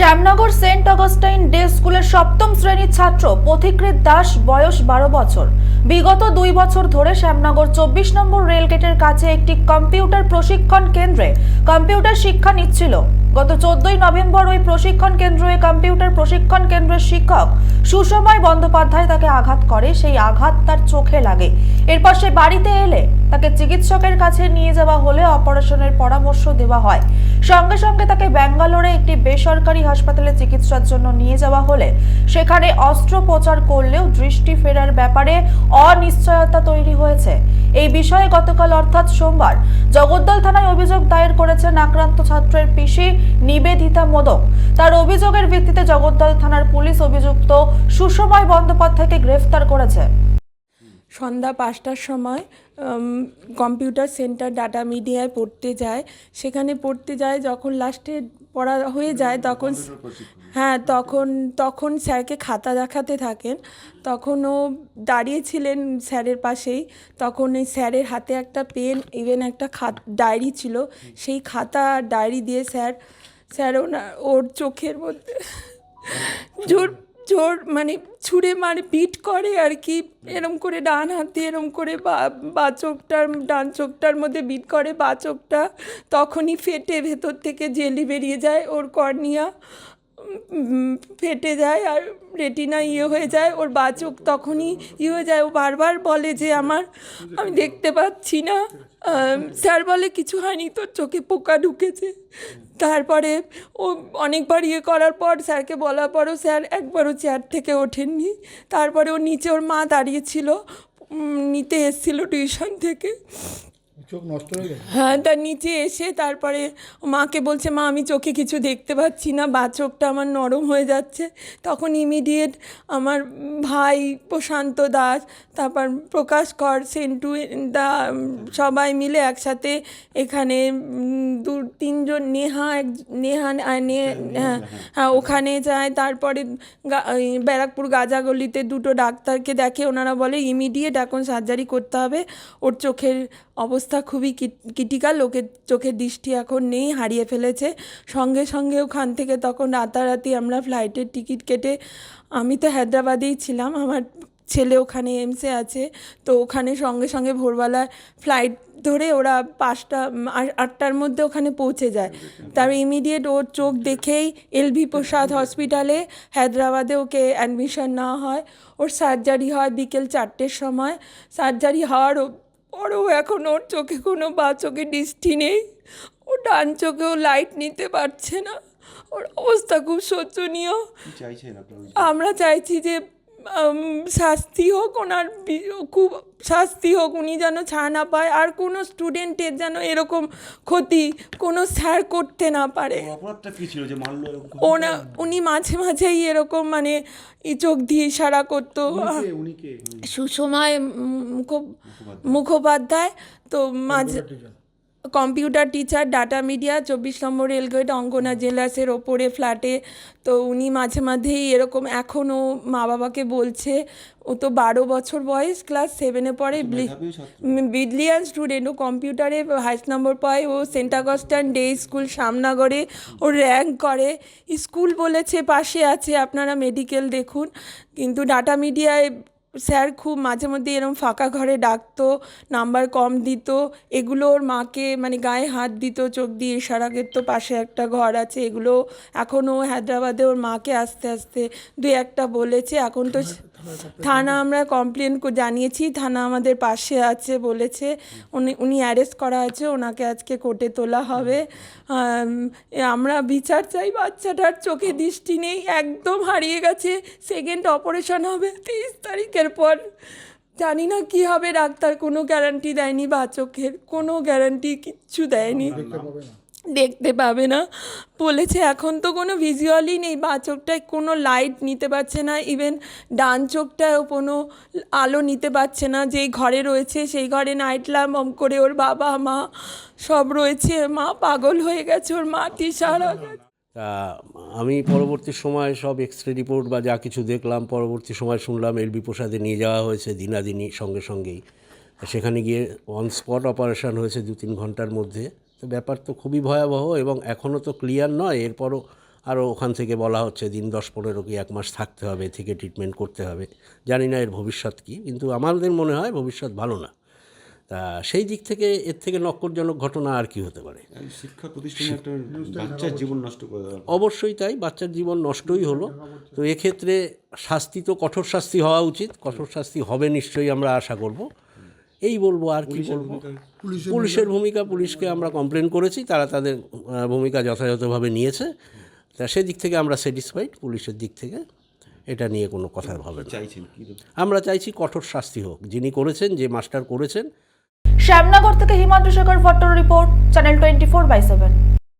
Shyamnagar Saint অগস্টাইন day স্কুলের সপ্তম শ্রেণির ছাত্র পথিকৃত দাস, বয়স বারো বছর। বিগত দুই বছর ধরে শ্যামনগর চব্বিশ নম্বর রেলগেটের কাছে একটি কম্পিউটার প্রশিক্ষণ কেন্দ্রে কম্পিউটার শিক্ষা নিচ্ছিল। গত চোদ্দই নভেম্বর ওই প্রশিক্ষণ কেন্দ্র কেন্দ্রে কম্পিউটার প্রশিক্ষণ কেন্দ্রের শিক্ষক সুসময় বন্দ্যোপাধ্যায় তাকে আঘাত করে। সেই আঘাত তার চোখে লাগে। এরপর সে বাড়িতে এলে তাকে চিকিৎসকের কাছে নিয়ে যাওয়া হলে অপারেশনের পরামর্শ দেওয়া হয়। সঙ্গে সঙ্গে তাকে ব্যাঙ্গালোরে একটি বেসরকারি হাসপাতালে চিকিৎসার জন্য নিয়ে যাওয়া হলে সেখানে অস্ত্রোপচার করলেও দৃষ্টি ফেরার ব্যাপারে অনিশ্চয়তা তৈরি হয়েছে। এই বিষয়ে গতকাল অর্থাৎ সোমবার জগদ্দল থানায় অভিযোগ দায়ের করেছেন আক্রান্ত ছাত্রের পিসি নিবেদিতা মোদক। তার অভিযোগের ভিত্তিতে জগদ্দল থানার পুলিশ অভিযুক্ত সুষময় বন্দ্যোপাধ্যায়কে গ্রেফতার করেছে। সন্ধ্যা পাঁচটার সময় কম্পিউটার সেন্টার ডাটা মিডিয়ায় পড়তে যায়। সেখানে পড়তে যায় যখন লাস্টে পড়া হয়ে যায় তখন হ্যাঁ তখন তখন স্যারকে খাতা দেখাতে থাকেন। তখন ও দাঁড়িয়েছিলেন স্যারের পাশেই। তখন এই স্যারের হাতে একটা পেন ইভেন একটা খাত ডায়েরি ছিল। সেই খাতা ডায়েরি দিয়ে স্যার স্যার ওনার ওর চোখের মধ্যে জোর জোর মানে ছুঁড়ে মানে পিট করে আর কি। এরম করে ডান হাতে এরম করে বা চোখটার, ডান চোখটার মধ্যে বিট করে, বা চোখটা তখনই ফেটে ভেতর থেকে জেলি বেরিয়ে যায় ওর কর্নিয়া। ফেটে যায় আর রেটিনা ইয়ে হয়ে যায়, ওর বা তখনই ইয়ে হয়ে যায়। ও বারবার বলে যে আমার, আমি দেখতে পাচ্ছি না। স্যার বলে, কিছু হয়নি, তোর চোখে পোকা ঢুকেছে। তারপরে ও অনেকবার ইয়ে করার পর স্যারকে বলার পরও স্যার একবারও চেয়ার থেকে ওঠেননি। তারপরে ও নিচে ওর মা দাঁড়িয়েছিল নিতে এসেছিল টিউশন থেকে। চোখ নষ্ট হয়ে গেছে? হ্যাঁ তার নিচে এসে তারপরে মাকে বলছে, মা, আমি চোখে কিছু দেখতে পাচ্ছি না, বা চোখটা আমার নরম হয়ে যাচ্ছে। তখন ইমিডিয়েট আমার ভাই প্রশান্ত দাস, তারপর প্রকাশ কর, সেন্টু, দা, সবাই মিলে একসাথে এখানে দু, তিনজন, নেহা এক, নেহা হ্যাঁ হ্যাঁ ওখানে যায়, তারপরে ব্যারাকপুর গাজাগলিতে দুটো ডাক্তারকে দেখে, ওনারা বলে ইমিডিয়েট এখন সার্জারি করতে হবে, ওর চোখের অবস্থা খুবই ক্রিটিক্যাল। ওকে চোখের দৃষ্টি এখন নেই, হারিয়ে ফেলেছে। সঙ্গে সঙ্গে ওখান থেকে তখন রাতারাতি আমরা ফ্লাইটের টিকিট কেটে, আমি তো হায়দ্রাবাদেই ছিলাম, আমার ছেলে ওখানে এমসে আছে, তো ওখানে সঙ্গে সঙ্গে ভোরবেলায় ফ্লাইট ধরে ওরা পাঁচটা আটটার মধ্যে ওখানে পৌঁছে যায়। তারপর ইমিডিয়েট ওর চোখ দেখেই এলভি প্রসাদ হসপিটালে হায়দ্রাবাদে ওকে অ্যাডমিশন নেওয়া হয়। ওর সার্জারি হয় বিকেল চারটের সময়। সার্জারি হওয়ার পরও এখন ওর চোখে কোনো বা চোখে দৃষ্টি নেই। ও ডান চোখেও লাইট নিতে পারছে না। ওর অবস্থা খুব শোচনীয়। আমরা চাইছি যে শাস্তি হোক ওনার খুব শাস্তি হোক উনি যেন ছাড় না পায় আর কোনো স্টুডেন্টের যেন এরকম ক্ষতি কোনো স্যার করতে না পারে? ওনা উনি মাঝে মাঝেই এরকম মানে চোখ দিয়ে ইশারা করতো। মুখো- মুখোপাধ্যায়। তো মাঝে কম্পিউটার টিচার ডাটা মিডিয়া চব্বিশ নম্বর রেলগেট অঙ্গনা জেলাসের ওপরে ফ্ল্যাটে। তো উনি মাঝে মাঝেই এরকম এখনও মা বাবাকে বলছে ও তো বারো বছর বয়স ক্লাস সেভেনে পড়ে বিডলিয়ান স্টুডেন্ট। ও কম্পিউটারে হাইস্ট নম্বর পায় ও সেন্ট অগস্টান ডে স্কুল সামনাগরে ও র্যাঙ্ক করে। স্কুল বলেছে পাশে আছে আপনারা মেডিকেল দেখুন। কিন্তু ডাটা মিডিয়ায় স্যার খুব মাঝে মধ্যে এরম ফাঁকা ঘরে ডাকতো, নাম্বার কম দিত, এগুলো ওর মাকে মানে গায়ে হাত দিত, চোখ দিয়ে ইশারা তো পাশে একটা ঘর আছে, এগুলো এখনও হায়দ্রাবাদে ওর মাকে আস্তে আস্তে দুই একটা বলেছে, এখন তো থানা আমরা কমপ্লেন জানিয়েছি থানা আমাদের পাশে আছে বলেছে। উনি উনি অ্যারেস্ট করা আছে ওনাকে আজকে কোর্টে তোলা হবে। আমরা বিচার চাই বাচ্চাটার চোখে দৃষ্টি নেই একদম হারিয়ে গেছে। সেকেন্ড অপারেশন হবে তিরিশ তারিখের পর। জানি না কি হবে ডাক্তার কোনো গ্যারান্টি দেয়নি বা চোখের কোনো গ্যারান্টি কিচ্ছু দেয়নি। দেখতে পাবে না। বলেছে, এখন তো কোনো ভিজুয়ালই নেই, বা চোখটায় কোনো লাইট নিতে পারছে না ইভেন ডান চোখটায়ও কোনো আলো নিতে পারছে না। যেই ঘরে রয়েছে, সেই ঘরে নাইট ল্যাম্প করে ওর বাবা, মা সব রয়েছে। মা পাগল হয়ে গেছে, ওর মাটি সারা গেছে তা, আমি পরবর্তী সময় সব এক্স রে রিপোর্ট বা যা কিছু দেখলাম, পরবর্তী সময় শুনলাম এলবি প্রসাদে নিয়ে যাওয়া হয়েছে দিনাদিনী সঙ্গে সঙ্গেই। সেখানে গিয়ে অন স্পট অপারেশন হয়েছে দু তিন ঘণ্টার মধ্যে। ব্যাপার তো খুবই ভয়াবহ এবং এখনও তো ক্লিয়ার নয়। এরপরও আরও ওখান থেকে বলা হচ্ছে দিন দশ পনেরো কি এক মাস থাকতে হবে থেকে ট্রিটমেন্ট করতে হবে। জানি না এর ভবিষ্যৎ কী কিন্তু আমাদের মনে হয় ভবিষ্যৎ ভালো না। তা সেই দিক থেকে এর থেকে নক্করজনক ঘটনা আর কি হতে পারে? শিক্ষা প্রতিষ্ঠানে একটা বাচ্চার জীবন নষ্ট করে অবশ্যই তাই বাচ্চার জীবন নষ্টই হলো। তো এক্ষেত্রে শাস্তি তো কঠোর শাস্তি হওয়া উচিত কঠোর শাস্তি হবে নিশ্চয়ই আমরা আশা করব। এই বলব আর কি বলব। পুলিশের ভূমিকা। পুলিশকে আমরা কমপ্লেন করেছি তারা তাদের ভূমিকা যথাযথভাবে নিয়েছে। তা সেদিক থেকে আমরা স্যাটিসফাইড পুলিশের দিক থেকে এটা নিয়ে কোনো কথা হবে না। চাইছেন? আমরা চাইছি কঠোর শাস্তি হোক যিনি করেছেন যে মাস্টার করেছেন। শ্যামনগর থেকে Himadri Shekhar ভট্টর report channel twenty four by seven.